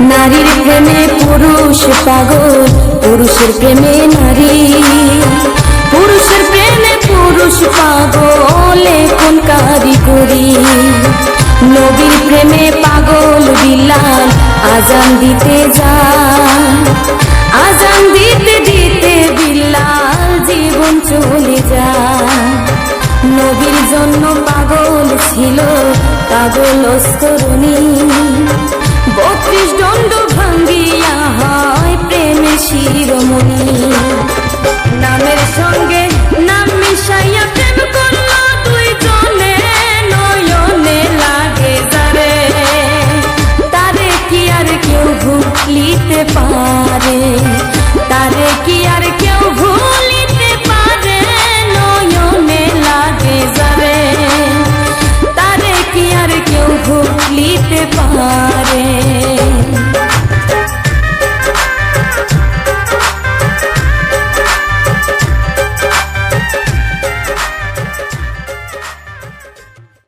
নারীর প্রেমে পুরুষ পাগল, পুরুষের প্রেমে নারী। পুরুষের প্রেমে পুরুষ পাগল কোন কারিগরি নবীর প্রেমে পাগল বিলাল, আজান দিতে যায় আজান দিতে দিতে বিলাল জীবন চলে যায়। নবীর জন্য পাগল ছিল পাগল অস্তরণী। চিরমণি নামের সঙ্গে নাম মিশাইয়া প্রেম করল দুই জনে নয়নে লাগে তারে তারে কি আর কেউ ভুলিতে পারে? তারে কি আর কেউ ভুলিতে পারে? নয়নে লাগে যাবে তারে কি আর কেউ ভুলিতে পারে?